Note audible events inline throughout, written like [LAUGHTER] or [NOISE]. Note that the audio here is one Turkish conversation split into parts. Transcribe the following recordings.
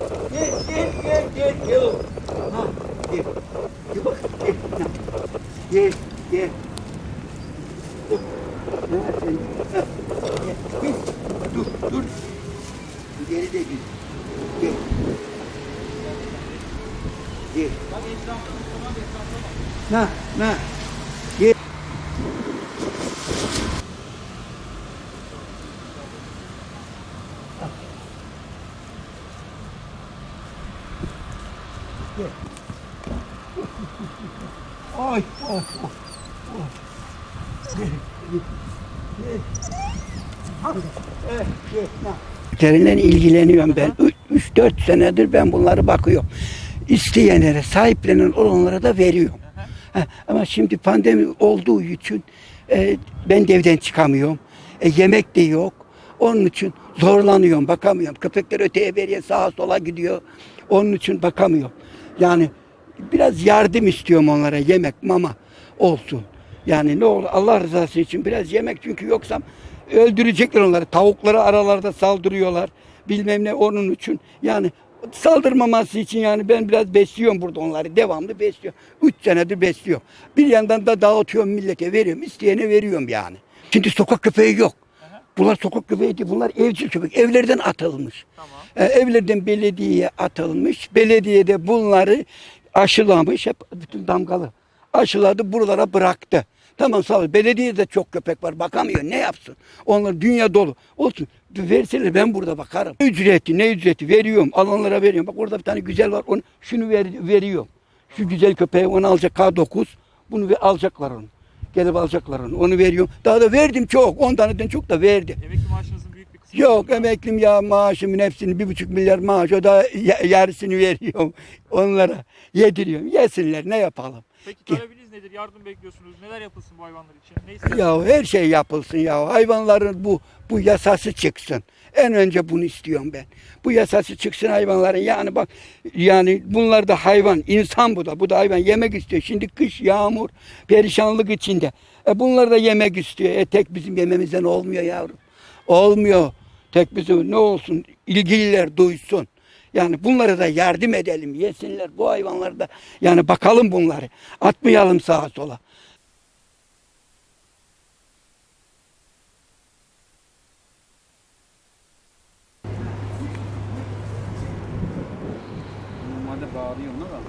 Gel gel gel gel gel. oğlum. Ha gel. Gel bak gel. Ha. Gel gel. Dur. Ha, sen- ha. Gel, gel. Dur dur. Geri de gel. Gel. Gel. Na na. Gel. Ay, oh, oh, oh. Eh, ilgileniyorum ben. 3-4 senedir ben bunları bakıyorum. İsteyenlere, sahiplenen olanlara da veriyorum. Ha, ama şimdi pandemi olduğu için e, ben de evden çıkamıyorum. E, yemek de yok. Onun için zorlanıyorum, bakamıyorum. Köpekler öteye beriye sağa sola gidiyor. Onun için bakamıyorum. Yani biraz yardım istiyorum onlara. Yemek, mama olsun. Yani ne olur Allah rızası için biraz yemek çünkü yoksam öldürecekler onları. Tavukları aralarda saldırıyorlar. Bilmem ne onun için. Yani saldırmaması için yani ben biraz besliyorum burada onları. Devamlı besliyorum. Üç senedir besliyorum. Bir yandan da dağıtıyorum millete veriyorum. isteyene veriyorum yani. Şimdi sokak köpeği yok. Bunlar sokak köpeği değil. Bunlar evcil köpek. Evlerden atılmış. Tamam. E, evlerden belediyeye atılmış. Belediye de bunları aşılamış. Hep bütün damgalı. Aşıladı buralara bıraktı. Tamam sağ ol. Belediyede çok köpek var. Bakamıyor. Ne yapsın? Onlar dünya dolu. Olsun. Verseler ben burada bakarım. Ücreti ne ücreti veriyorum. Alanlara veriyorum. Bak orada bir tane güzel var. Onu, şunu ver, veriyorum. Şu güzel köpeği onu alacak K9. Bunu ve alacaklar onu. Gelip alacaklar onu. Onu veriyorum. Daha da verdim çok. 10 taneden çok da verdim. Emekli kısmı. Yok emeklim ya maaşımın hepsini bir buçuk milyar maaş o da ya- yarısını veriyorum [LAUGHS] onlara yediriyorum yesinler ne yapalım. Peki Ki- talebiniz nedir? Yardım bekliyorsunuz. Neler yapılsın bu hayvanlar için? Ne istersiniz? Ya her şey yapılsın ya hayvanların bu bu yasası çıksın. En önce bunu istiyorum ben. Bu yasası çıksın hayvanların yani bak yani bunlar da hayvan insan bu da bu da hayvan yemek istiyor. Şimdi kış yağmur perişanlık içinde. E bunlar da yemek istiyor. E tek bizim yememizden olmuyor yavrum. Olmuyor. Tek bizim ne olsun ilgililer duysun. Yani bunlara da yardım edelim, yesinler bu hayvanları da. Yani bakalım bunları. Atmayalım sağa sola. Normalde bağırıyorsun ama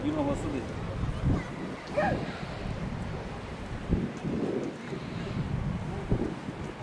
bugün havası değil.